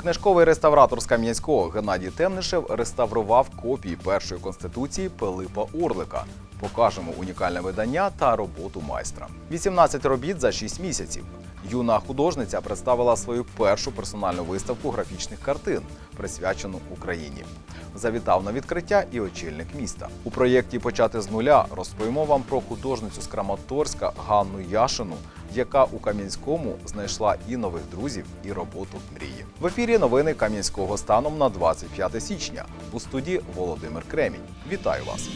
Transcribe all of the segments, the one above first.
Книжковий реставратор з Кам'янського Геннадій Темнишев реставрував копії першої конституції Пилипа Орлика. Покажемо унікальне видання та роботу майстра. 18 робіт за 6 місяців. Юна художниця представила свою першу персональну виставку графічних картин, присвячену Україні. Завітав на відкриття і очільник міста. У проєкті Почати з нуля розповімо вам про художницю з Краматорська Ганну Яшину, яка у Кам'янському знайшла і нових друзів, і роботу мрії. В ефірі новини Кам'янського станом на 25 січня. У студії Володимир Кремінь. Вітаю вас!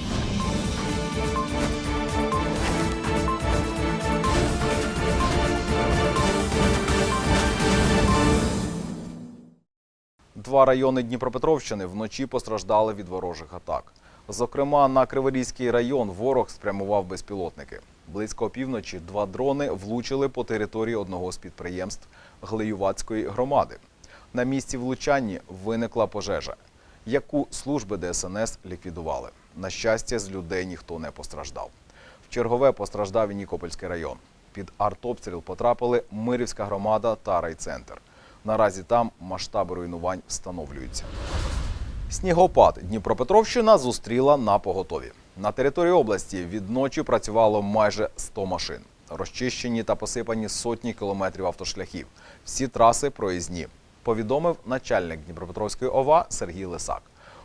Два райони Дніпропетровщини вночі постраждали від ворожих атак. Зокрема, на Криворізький район ворог спрямував безпілотники. Близько опівночі два дрони влучили по території одного з підприємств Глеювацької громади. На місці влучання виникла пожежа, яку служби ДСНС ліквідували. На щастя, з людей ніхто не постраждав. В чергове постраждав і Нікопольський район. Під артобстріл потрапили Мирівська громада та райцентр. Наразі там масштаби руйнувань встановлюються. Снігопад Дніпропетровщина зустріла на поготові. На території області відночі працювало майже 100 машин. Розчищені та посипані сотні кілометрів автошляхів. Всі траси проїзні, повідомив начальник Дніпропетровської ОВА Сергій Лисак.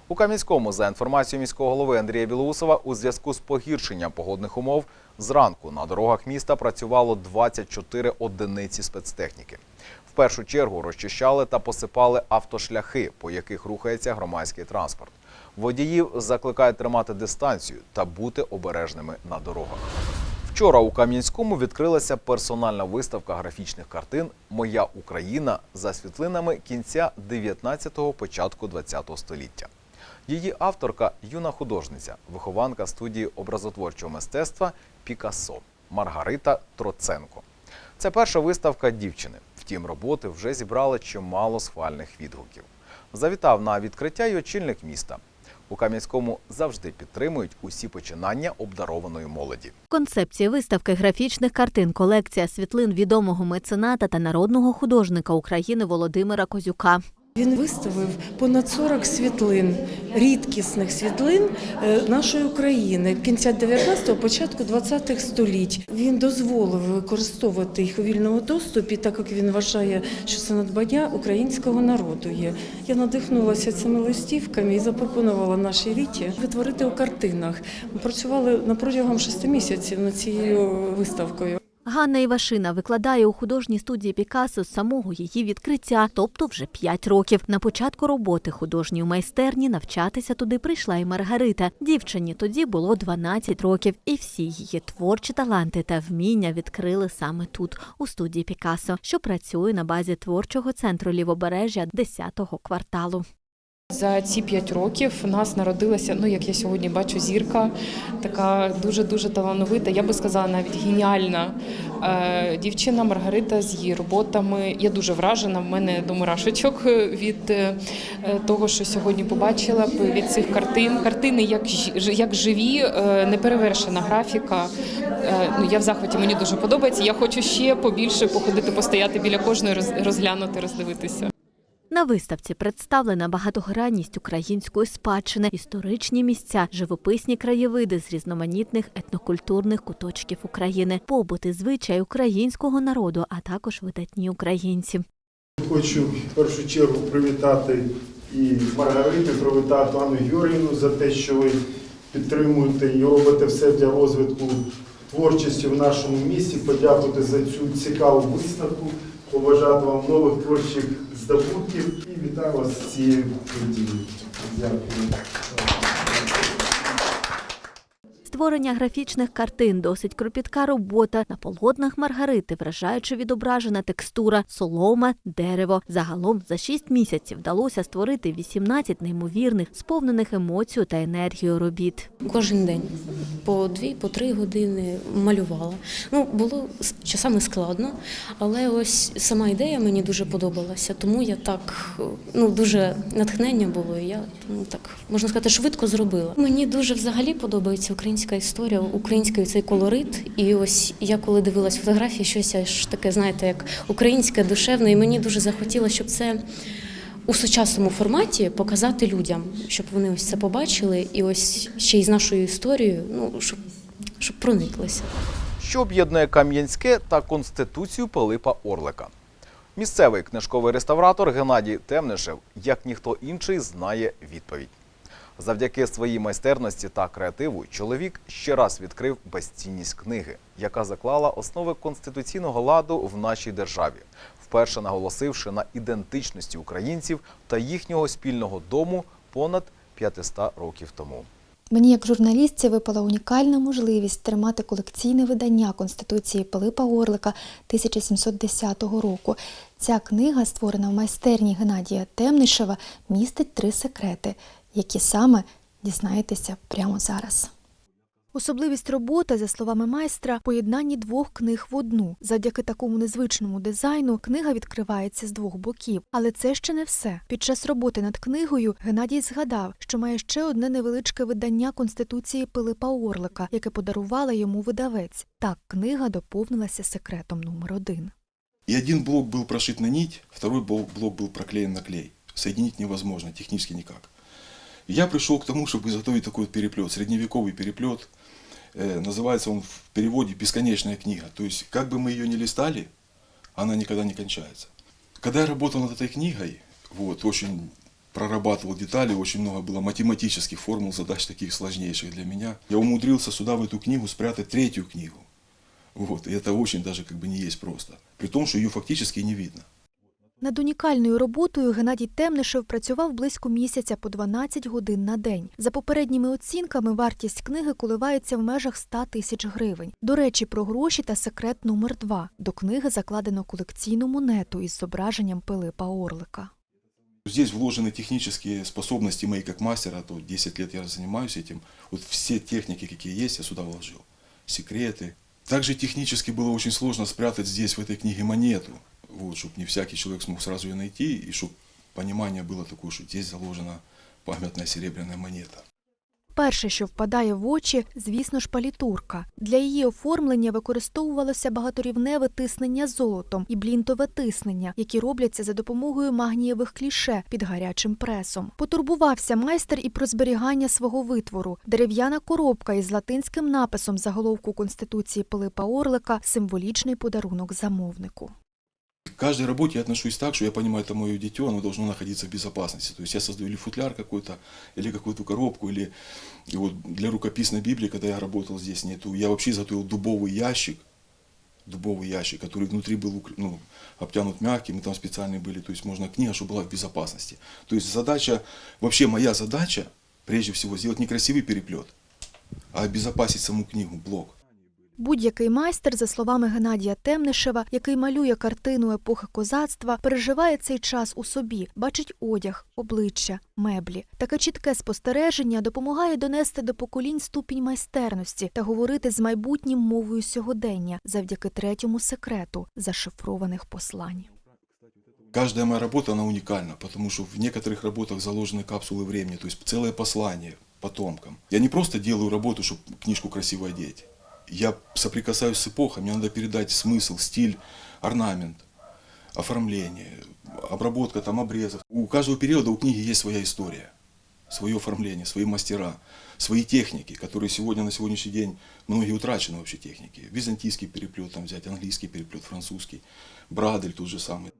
У Кам'янському, за інформацією міського голови Андрія Білоусова, у зв'язку з погіршенням погодних умов зранку на дорогах міста працювало 24 одиниці спецтехніки. Першу чергу розчищали та посипали автошляхи, по яких рухається громадський транспорт. Водіїв закликають тримати дистанцію та бути обережними на дорогах. Вчора у Кам'янському відкрилася персональна виставка графічних картин Моя Україна за світлинами кінця 19-го, початку 20-го століття. Її авторка юна художниця, вихованка студії образотворчого мистецтва Пікассо Маргарита Троценко. Це перша виставка дівчини. Втім, роботи вже зібрали чимало схвальних відгуків. Завітав на відкриття й очільник міста. У Кам'янському завжди підтримують усі починання обдарованої молоді. Концепція виставки графічних картин колекція світлин відомого мецената та народного художника України Володимира Козюка. Він виставив понад 40 світлин, рідкісних світлин е, нашої України кінця 19-го, початку 20-х століть. Він дозволив використовувати їх у вільному доступі, так як він вважає, що це надбання українського народу є. Я надихнулася цими листівками і запропонувала нашій ріті витворити у картинах. Ми працювали на протягом шести місяців над цією виставкою. Ганна Івашина викладає у художній студії Пікассо з самого її відкриття, тобто вже 5 років. На початку роботи художньої майстерні навчатися туди прийшла і Маргарита. Дівчині тоді було 12 років, і всі її творчі таланти та вміння відкрили саме тут, у студії Пікассо, що працює на базі творчого центру лівобережжя 10-го кварталу. За ці п'ять років в нас народилася, ну як я сьогодні бачу, зірка, така дуже дуже талановита. Я би сказала, навіть геніальна е, дівчина Маргарита з її роботами. Я дуже вражена. В мене до мурашечок від е, того, що сьогодні побачила від цих картин. Картини як як живі, е, неперевершена графіка. Ну я в захваті мені дуже подобається. Я хочу ще побільше походити, постояти біля кожної, роз- розглянути, роздивитися. На виставці представлена багатогранність української спадщини, історичні місця, живописні краєвиди з різноманітних етнокультурних куточків України, побути звичай українського народу, а також видатні українці. Хочу в першу чергу привітати і Маргариту, привітати Анну Юріївну за те, що ви підтримуєте і робите все для розвитку творчості в нашому місті. Подякувати за цю цікаву виставку, побажати вам нових творчих здобутків і вітаю вас з цією подією. Дякую. Створення графічних картин досить кропітка робота. На полотнах Маргарити вражаюче відображена текстура, солома, дерево. Загалом за шість місяців вдалося створити 18 неймовірних, сповнених емоцію та енергію робіт. Кожен день по дві, по три години малювала. Ну, було часами складно, але ось сама ідея мені дуже подобалася, тому я так ну дуже натхнення було. І я тому так можна сказати, швидко зробила. Мені дуже взагалі подобається українська історія, український цей колорит. І ось я коли дивилась фотографії, щось аж таке, знаєте, як українське, душевне, і мені дуже захотілося, щоб це у сучасному форматі показати людям, щоб вони ось це побачили, і ось ще й з нашою історією, ну щоб, щоб прониклися. що об'єднує Кам'янське та конституцію Пилипа Орлика. Місцевий книжковий реставратор Геннадій Темнишев, як ніхто інший, знає відповідь. Завдяки своїй майстерності та креативу чоловік ще раз відкрив безцінність книги, яка заклала основи конституційного ладу в нашій державі, вперше наголосивши на ідентичності українців та їхнього спільного дому понад 500 років тому. Мені, як журналістці, випала унікальна можливість тримати колекційне видання Конституції Пилипа Орлика 1710 року. Ця книга, створена в майстерні Геннадія Темнишева, містить три секрети, які саме дізнаєтеся прямо зараз. Особливість роботи, за словами майстра, поєднанні двох книг в одну. Завдяки такому незвичному дизайну книга відкривається з двох боків. Але це ще не все. Під час роботи над книгою Геннадій згадав, що має ще одне невеличке видання Конституції Пилипа Орлика, яке подарувала йому видавець. Так книга доповнилася секретом номер один. И один блок был прошит на нить, второй блок был проклеен на клей. Соединить невозможно, технически никак. Я пришел к тому, чтобы изготовить такой вот переплет, средневековый переплет. Э, называется он в переводе «Бесконечная книга». То есть, как бы мы ее ни листали, она никогда не кончается. Когда я работал над этой книгой, вот, очень прорабатывал детали, очень много было математических формул, задач таких сложнейших для меня. Я умудрился сюда, в эту книгу, спрятать третью книгу. Вот, и это очень даже как бы не есть просто. При том, что ее фактически не видно. Над унікальною роботою Геннадій Темнишев працював близько місяця по 12 годин на день. За попередніми оцінками, вартість книги коливається в межах 100 тисяч гривень. До речі, про гроші та секрет номер два. До книги закладено колекційну монету із зображенням Пилипа Орлика. Здесь вложены технические способности мои как мастера, то 10 лет я занимаюсь этим. Вот все техники, какие есть, я сюда вложил. Секреты. Также технически было очень сложно спрятать здесь, в этой книге, монету. Вот, чтобы не всякий человек смог сразу ее найти, и чтобы понимание было такое, что здесь заложена памятная серебряная монета. Перше, що впадає в очі, звісно ж, палітурка. Для її оформлення використовувалося багаторівневе тиснення золотом і блінтове тиснення, які робляться за допомогою магнієвих кліше під гарячим пресом. Потурбувався майстер і про зберігання свого витвору. Дерев'яна коробка із латинським написом заголовку Конституції Пилипа Орлика символічний подарунок замовнику. Каждой работе я отношусь так, что я понимаю, это мое дитё, оно должно находиться в безопасности. То есть я создаю или футляр какой-то, или какую-то коробку, или и вот для рукописной Библии, когда я работал здесь, нету, я вообще изготовил дубовый ящик, дубовый ящик, который внутри был ну, обтянут мягким, и там специальные были, то есть можно книга, чтобы была в безопасности. То есть задача, вообще моя задача, прежде всего, сделать не красивый переплет, а обезопасить саму книгу, блок. Будь-який майстер, за словами Геннадія Темнишева, який малює картину епохи козацтва, переживає цей час у собі, бачить одяг, обличчя, меблі. Таке чітке спостереження допомагає донести до поколінь ступінь майстерності та говорити з майбутнім мовою сьогодення завдяки третьому секрету зашифрованих послань. Каждая моя работа, она уникальна, потому что в некоторых работах заложены капсулы времени, то есть целое послание потомкам. Я не просто делаю работу, чтобы книжку красиво одеть. Я соприкасаюсь с эпохой, мне надо передать смысл, стиль, орнамент, оформление, обработка там обрезов. У каждого периода у книги есть своя история, свое оформление, свои мастера, свои техники, которые сегодня на сегодняшний день многие утрачены вообще техники. Византийский переплет там взять, английский переплет, французский, Брадель тот же самый.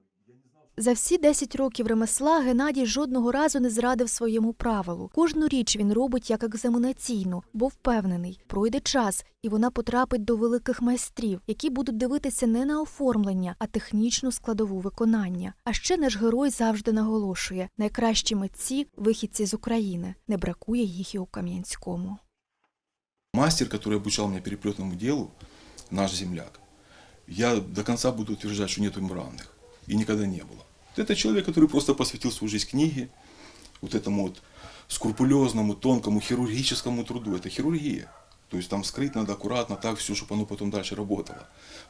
За всі 10 років ремесла Геннадій жодного разу не зрадив своєму правилу. Кожну річ він робить як екзаменаційну, бо впевнений, пройде час, і вона потрапить до великих майстрів, які будуть дивитися не на оформлення, а технічну складову виконання. А ще наш герой завжди наголошує: найкращі митці вихідці з України. Не бракує їх і у Кам'янському. Мастер, который обучал меня переплетному делу, наш земляк, я до конца буду утверждать, что нет ему равных. И никогда не было. Это человек, который просто посвятил свою жизнь книге, вот этому вот скрупулезному, тонкому, хирургическому труду. Это хирургия. То есть там скрыть надо аккуратно, так все, чтобы оно потом дальше работало.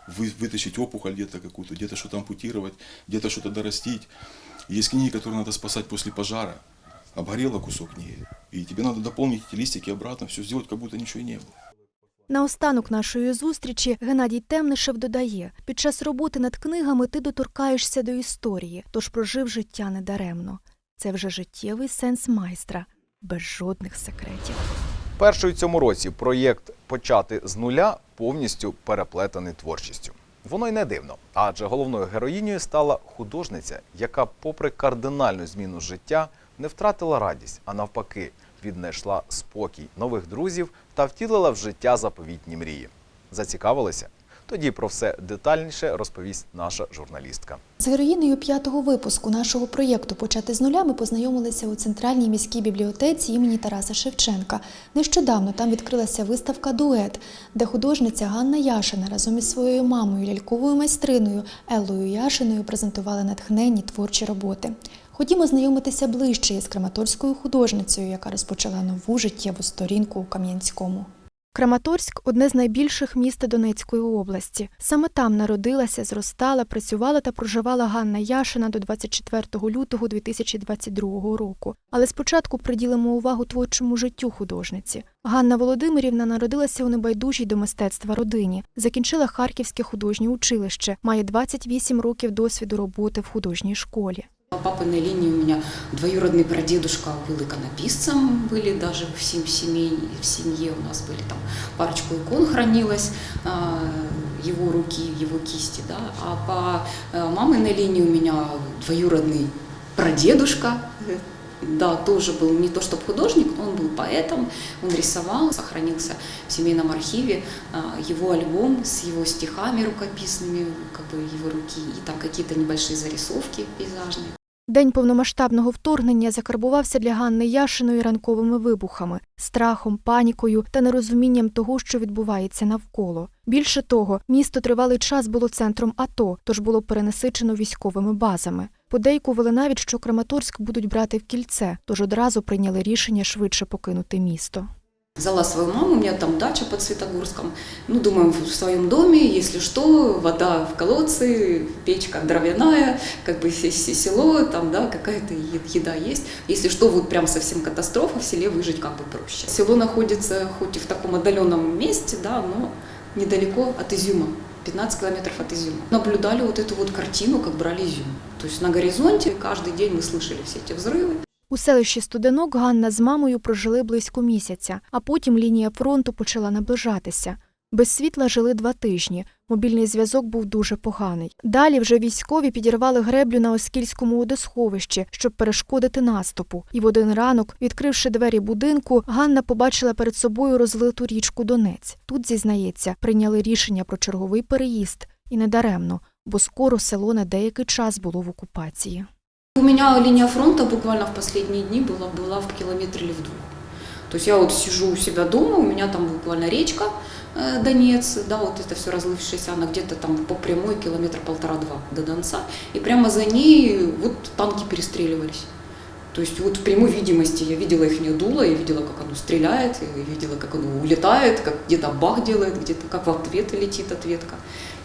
Вы, вытащить опухоль где-то какую-то, где-то что-то ампутировать, где-то что-то дорастить. Есть книги, которые надо спасать после пожара. Обгорело кусок книги. И тебе надо дополнить эти листики обратно, все сделать, как будто ничего и не было. Наостанок нашої зустрічі Геннадій Темнишев додає: під час роботи над книгами ти доторкаєшся до історії, тож прожив життя недаремно. Це вже життєвий сенс майстра, без жодних секретів. Перший цьому році проєкт Почати з нуля повністю переплетений творчістю. Воно й не дивно, адже головною героїнею стала художниця, яка, попри кардинальну зміну життя, не втратила радість, а навпаки, віднайшла спокій нових друзів та втілила в життя заповітні мрії. Зацікавилися? Тоді про все детальніше розповість наша журналістка. З героїнею п'ятого випуску нашого проєкту Почати з нуля ми познайомилися у центральній міській бібліотеці імені Тараса Шевченка. Нещодавно там відкрилася виставка Дует, де художниця Ганна Яшина разом із своєю мамою, ляльковою майстриною Еллою Яшиною презентували натхненні творчі роботи. Ходімо знайомитися ближче із краматорською художницею, яка розпочала нову життєву сторінку у Кам'янському. Краматорськ одне з найбільших міст Донецької області. Саме там народилася, зростала, працювала та проживала Ганна Яшина до 24 лютого 2022 року. Але спочатку приділимо увагу творчому життю художниці. Ганна Володимирівна народилася у небайдужій до мистецтва родині, закінчила Харківське художнє училище, має 28 років досвіду роботи в художній школі. По папиной линии у меня двоюродный прадедушка был иконописцем, были даже в, сем- семей, в семье у нас были там парочку икон хранилось, а, его руки, его кисти, да. А по э, маминой линии у меня двоюродный прадедушка, да, тоже был не то чтобы художник, он был поэтом, он рисовал, сохранился в семейном архиве а, его альбом с его стихами рукописными, как бы его руки, и там какие-то небольшие зарисовки пейзажные. День повномасштабного вторгнення закарбувався для Ганни Яшиної ранковими вибухами, страхом, панікою та нерозумінням того, що відбувається навколо. Більше того, місто тривалий час було центром АТО, тож було перенасичено військовими базами. Подейкували навіть, що Краматорськ будуть брати в кільце, тож одразу прийняли рішення швидше покинути місто. Взяла свою маму, у меня там дача под Светогорском. Ну, думаем, в своем доме, если что, вода в колодце, печка дровяная, как бы се- се- село, там, да, какая-то еда есть. Если что, вот прям совсем катастрофа, в селе выжить как бы проще. Село находится хоть и в таком отдаленном месте, да, но недалеко от Изюма. 15 километров от Изюма. Наблюдали вот эту вот картину, как брали Изюм. То есть на горизонте каждый день мы слышали все эти взрывы. У селищі Студенок Ганна з мамою прожили близько місяця, а потім лінія фронту почала наближатися. Без світла жили два тижні. Мобільний зв'язок був дуже поганий. Далі вже військові підірвали греблю на Оскільському водосховищі, щоб перешкодити наступу. І в один ранок, відкривши двері будинку, Ганна побачила перед собою розлиту річку Донець. Тут, зізнається, прийняли рішення про черговий переїзд. І недаремно, бо скоро село на деякий час було в окупації. Меня линия фронта буквально в последние дни была, была в километре или в двух. То есть я вот сижу у себя дома, у меня там буквально речка э, Донец, да, вот это все разлившееся, она где-то там по прямой километр полтора-два до Донца, и прямо за ней вот танки перестреливались. То есть вот в прямой видимости я видела их дуло, я видела, как оно стреляет, я видела, как оно улетает, как где-то бах делает, где-то как в ответ летит ответка.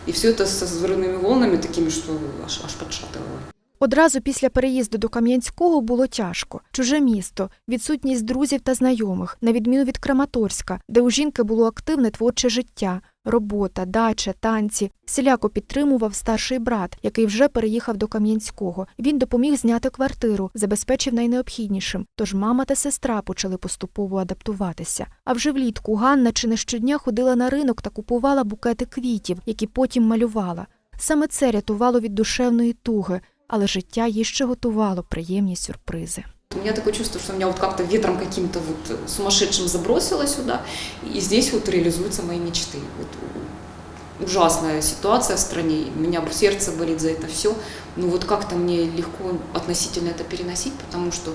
И все это со взрывными волнами такими, что аж, аж подшатывало. Одразу після переїзду до Кам'янського було тяжко. Чуже місто, відсутність друзів та знайомих, на відміну від Краматорська, де у жінки було активне творче життя, робота, дача, танці. Селяко підтримував старший брат, який вже переїхав до Кам'янського. Він допоміг зняти квартиру, забезпечив найнеобхіднішим. Тож мама та сестра почали поступово адаптуватися. А вже влітку Ганна чи не щодня ходила на ринок та купувала букети квітів, які потім малювала. Саме це рятувало від душевної туги, але життя їй ще готувало приємні сюрпризи. У меня такое чувство, что меня вот как-то ветром каким-то вот сумасшедшим забросило сюда, и здесь вот реализуются мои мечты. Вот ужасная ситуация в стране, у меня сердце болит за это все, но вот как-то мне легко относительно это переносить, потому что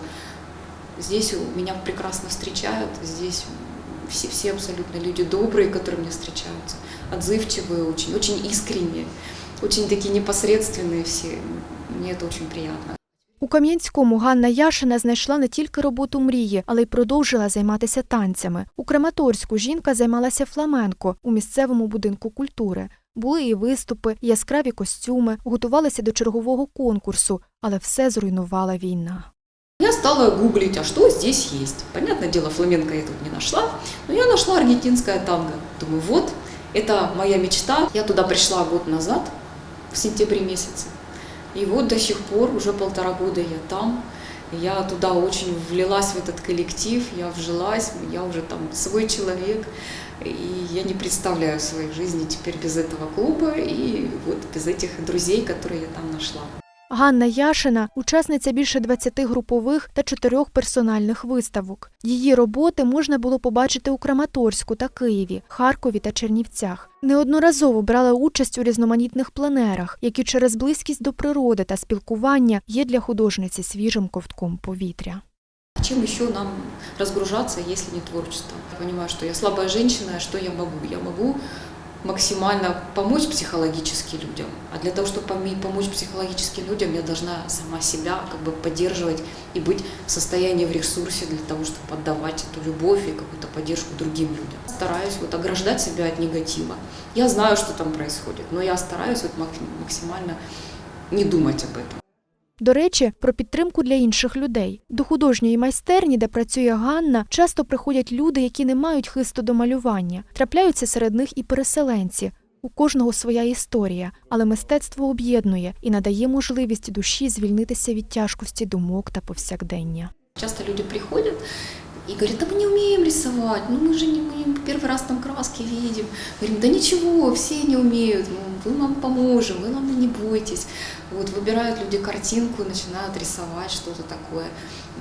здесь меня прекрасно встречают, здесь все, все абсолютно люди добрые, которые мне встречаются, отзывчивые очень, очень искренние, очень такие непосредственные все. Мне это очень приятно. У Кам'янському Ганна Яшина знайшла не тільки роботу мрії, але й продовжила займатися танцями. У Краматорську жінка займалася фламенко у місцевому будинку культури. Були і виступи, і яскраві костюми, готувалися до чергового конкурсу, але все зруйнувала війна. Я стала гуглить, а что здесь есть. Понятное дело, фламенко я тут не нашла, но я нашла аргентинское танго. Думаю, вот, это моя мечта. Я туда пришла год назад, в сентябре месяце. И вот до сих пор, уже полтора года я там. Я туда очень влилась в этот коллектив, я вжилась, я уже там свой человек. И я не представляю своей жизни теперь без этого клуба и вот без этих друзей, которые я там нашла. Ганна Яшина учасниця більше 20 групових та чотирьох персональних виставок. Її роботи можна було побачити у Краматорську та Києві, Харкові та Чернівцях. Неодноразово брала участь у різноманітних пленерах, які через близькість до природи та спілкування є для художниці свіжим ковтком повітря. Чем еще нам разгружаться, если не творчеством? Я понимаю, что я слабая женщина, что я могу? Я могу максимально помочь психологически людям. А для того, чтобы помочь психологически людям, я должна сама себя как бы поддерживать и быть в состоянии в ресурсе для того, чтобы отдавать эту любовь и какую-то поддержку другим людям. Стараюсь вот ограждать себя от негатива. Я знаю, что там происходит, но я стараюсь вот мак- максимально не думать об этом. До речі, про підтримку для інших людей. До художньої майстерні, де працює Ганна, часто приходять люди, які не мають хисту до малювання. Трапляються серед них і переселенці. У кожного своя історія, але мистецтво об'єднує і надає можливість душі звільнитися від тяжкості думок та повсякдення. Часто люди приходят и говорят, да мы не умеем рисовать, ну мы же не умеем, первый раз там краски видим. Говорим, да ничего, все не умеют, ну, мы вам поможем, вы нам не бойтесь. Вот выбирают люди картинку, начинают рисовать что-то такое.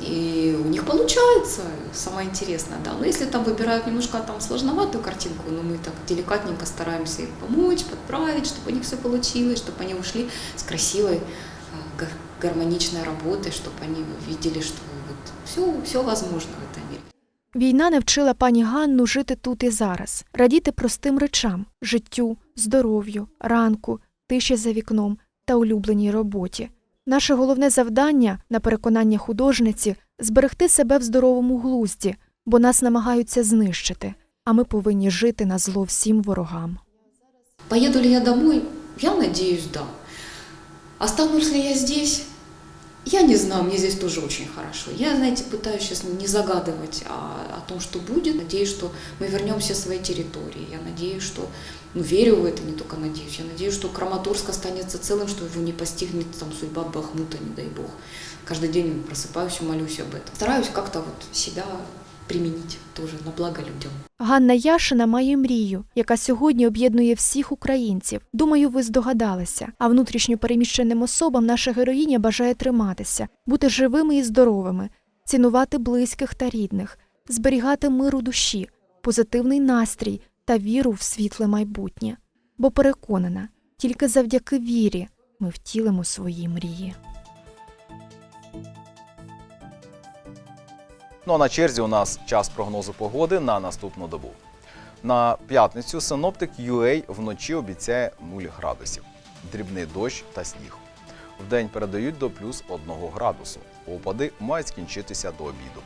И у них получается, самое интересное, да. Но если там выбирают немножко там сложноватую картинку, но мы так деликатненько стараемся им помочь, подправить, чтобы у них все получилось, чтобы они ушли с красивой, а, гар- гармоничной работой, чтобы они видели, что вот все, все возможно Війна навчила пані Ганну жити тут і зараз, радіти простим речам життю, здоров'ю, ранку, тиші за вікном та улюбленій роботі. Наше головне завдання, на переконання художниці, зберегти себе в здоровому глузді, бо нас намагаються знищити, а ми повинні жити на зло всім ворогам. Поеду ли я домой? Я надеюсь, да. Останусь ли я здесь? Я не знаю, мне здесь тоже очень хорошо. Я, знаете, пытаюсь сейчас не загадывать о, о том, что будет. Надеюсь, что мы вернемся в свои территории. Я надеюсь, что, ну, верю в это, не только надеюсь. Я надеюсь, что Краматорск останется целым, что его не постигнет там судьба Бахмута, не дай бог. Каждый день просыпаюсь и молюсь об этом. Стараюсь как-то вот себя применить тоже на благо людям. Ганна Яшина має мрію, яка сьогодні об'єднує всіх українців. Думаю, ви здогадалися. А внутрішньо переміщеним особам наша героїня бажає триматися, бути живими і здоровими, цінувати близьких та рідних, зберігати мир у душі, позитивний настрій та віру в світле майбутнє. Бо переконана, тільки завдяки вірі ми втілимо свої мрії. Ну а на черзі у нас час прогнозу погоди на наступну добу. На п'ятницю синоптик UA вночі обіцяє 0 градусів, дрібний дощ та сніг. Вдень передають до плюс 1 градусу. Опади мають скінчитися до обіду.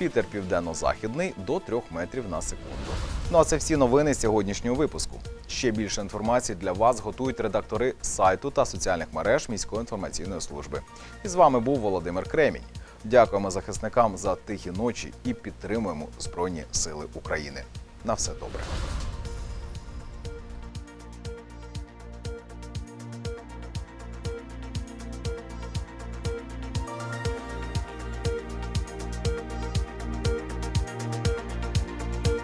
Вітер південно-західний до 3 метрів на секунду. Ну а це всі новини сьогоднішнього випуску. Ще більше інформації для вас готують редактори сайту та соціальних мереж міської інформаційної служби. І з вами був Володимир Кремінь. Дякуємо захисникам за тихі ночі і підтримуємо Збройні Сили України. На все добре.